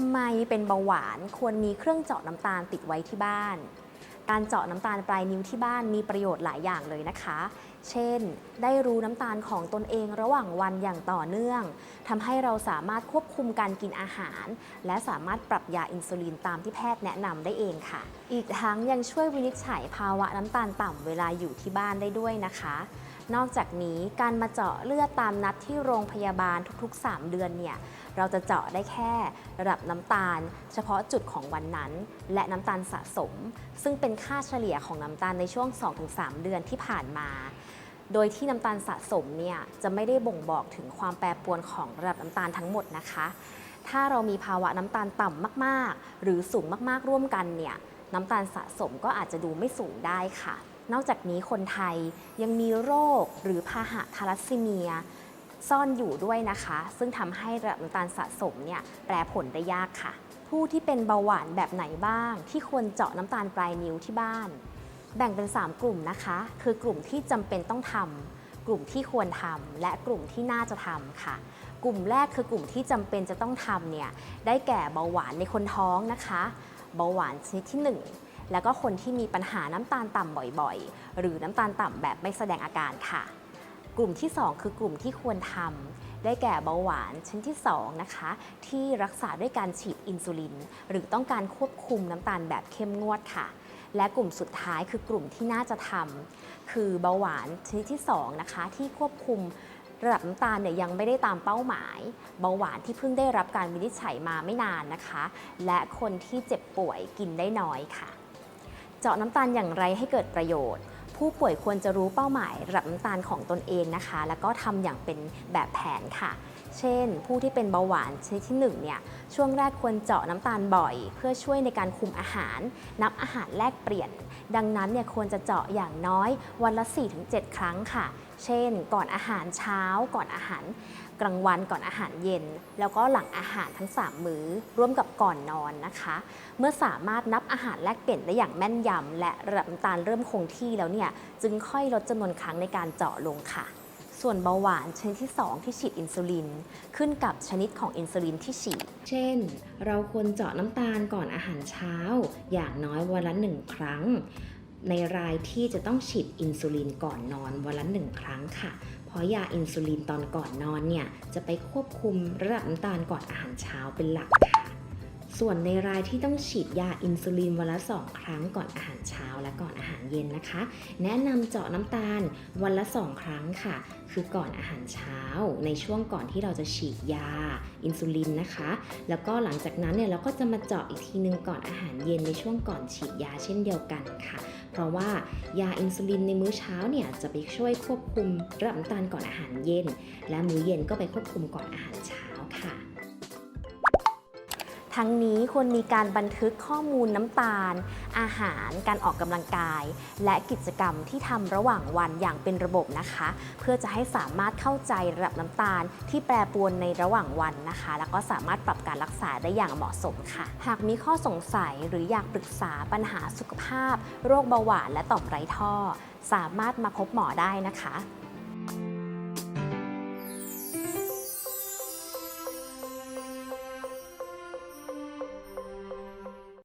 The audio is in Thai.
ทำไมเป็นเบาหวานควรมีเครื่องเจาะน้ำตาลติดไว้ที่บ้าน การเจาะน้ำตาลปลายนิ้วที่บ้านมีประโยชน์หลายอย่างเลยนะคะ เช่น ได้รู้น้ำตาลของตนเองระหว่างวันอย่างต่อเนื่องทำให้เราสามารถควบคุมการกินอาหาร และสามารถปรับยาอินซูลินตามที่แพทย์แนะนำได้เองค่ะ อีกทั้งยังช่วยวินิจฉัยภาวะน้ำตาลต่ำเวลาอยู่ที่บ้านได้ด้วยนะคะ นอกจากนี้การมาเจาะเลือดตามนัดที่โรงพยาบาลทุกๆ 3 เดือนเนี่ยเราจะเจาะได้แค่ระดับน้ำตาล เฉพาะจุดของวันนั้น และน้ำตาลสะสม ซึ่งเป็นค่าเฉลี่ยของน้ำตาลในช่วง 2-3 เดือนที่ผ่านมา โดยที่น้ำตาลสะสมเนี่ยจะไม่ได้บ่งบอกถึงความแปรปรวนของระดับน้ำตาลทั้งหมดนะคะ ถ้าเรามีภาวะน้ำตาลต่ำมาก ๆ หรือสูงมากๆร่วมกันเนี่ยน้ำตาลสะสมก็อาจจะดูไม่สูงได้ค่ะ นอกจากนี้คนไทยยังมีโรคหรือพาหะทาลัสซีเมีย ซ่อนอยู่ด้วยนะคะ ซึ่งทำให้ระดับน้ำตาลสะสมเนี่ยแปรผลได้ยากค่ะ ผู้ที่เป็นเบาหวานแบบไหนบ้าง ที่ควรเจาะน้ำตาลปลายนิ้วที่บ้าน แบ่งเป็น 3 กลุ่มนะคะ คือกลุ่มที่จำเป็นต้องทำกลุ่มที่ควรทำและกลุ่มที่น่าจะทำค่ะกลุ่มแรกคือกลุ่มที่จำเป็นจะต้องทำเนี่ยได้แก่เบาหวานในคนท้องนะคะ เบาหวานชนิดที่ 1 แล้วก็คนที่มีปัญหาน้ำตาลต่ำบ่อยๆ หรือน้ำตาลต่ำแบบไม่แสดงอาการค่ะ กลุ่มที่ 2 คือกลุ่มที่ควรทำได้แก่เบาหวานชนิดที่2นะคะที่รักษาด้วยการฉีดอินซูลิน หรือต้องการควบคุมน้ำตาลแบบเข้มงวดค่ะ และกลุ่มสุดท้ายคือกลุ่มที่น่าจะทำคือเบาหวานชนิดที่2นะคะที่ควบคุมระดับน้ำตาลเนี่ยยังไม่ได้ตามเป้าหมาย เบาหวานที่เพิ่งได้รับการวินิจฉัยมาไม่นานนะคะ และคนที่เจ็บป่วยกินได้น้อยค่ะ เจาะน้ำตาลอย่างไรให้เกิดประโยชน์ ผู้ป่วยควรจะรู้เป้าหมายระดับน้ำตาลของตนเองนะคะ แล้วก็ทำอย่างเป็นแบบแผนค่ะ เช่น ผู้ที่เป็นเบาหวานชนิดที่1เนี่ยช่วงแรกควรเจาะน้ำตาลบ่อย เพื่อช่วยในการคุมอาหาร นับอาหารแลกเปลี่ยน ดังนั้นเนี่ยควรจะเจาะอย่างน้อยวันละ 4-7 ครั้งค่ะเช่น ก่อนอาหารเช้า ก่อนอาหารกลางวันก่อนอาหารเย็น แล้วก็หลังอาหารทั้ง 3 มื้อ ร่วมกับก่อนนอนนะคะ เมื่อสามารถนับอาหารแลกเปลี่ยนได้อย่างแม่นยำและระดับน้ำตาลเริ่มคงที่แล้วเนี่ยจึงค่อยลดจำนวนครั้งในการเจาะลงค่ะ ส่วนเบาหวานชนิดที่ 2 ที่ฉีดอินซูลิน ขึ้นกับชนิดของอินซูลินที่ฉีด เช่น เราควรเจาะน้ำตาลก่อนอาหารเช้า อย่างน้อยวันละหนึ่งครั้ง ในรายที่จะต้องฉีดอินซูลินก่อนนอนวันละหนึ่งครั้งค่ะ เพราะยาอินซูลินตอนก่อนนอนเนี่ยจะไปควบคุมระดับน้ำตาลก่อนอาหารเช้าเป็นหลักค่ะ ส่วนในรายที่ต้องฉีดยาอินซูลินวันละ2ครั้งก่อนอาหารเช้าและก่อนอาหารเย็นนะคะ แนะนำเจาะน้ำตาลวันละ 2 ครั้งค่ะ คือก่อนอาหารเช้า ในช่วงก่อนที่เราจะฉีดยาอินซูลินนะคะ แล้วก็หลังจากนั้นเนี่ยเราก็จะมาเจาะอีกทีนึงก่อนอาหารเย็นในช่วงก่อนฉีดยาเช่นเดียวกันค่ะ เพราะว่ายาอินซูลินในมื้อเช้าเนี่ยจะไปช่วยควบคุมระดับน้ำตาลก่อนอาหารเย็น และมื้อเย็นก็ไปควบคุมก่อนอาหารเช้าค่ะ ทั้งนี้ควรมีการบันทึกข้อมูลน้ำตาล อาหาร การออกกำลังกาย และกิจกรรมที่ทำระหว่างวันอย่างเป็นระบบนะคะ เพื่อจะให้สามารถเข้าใจระดับน้ำตาลที่แปรปรวนในระหว่างวันนะคะ แล้วก็สามารถปรับการรักษาได้อย่างเหมาะสมค่ะ หากมีข้อสงสัยหรืออยากปรึกษาปัญหาสุขภาพ โรคเบาหวานและต่อมไร้ท่อ สามารถมาพบหมอได้นะคะ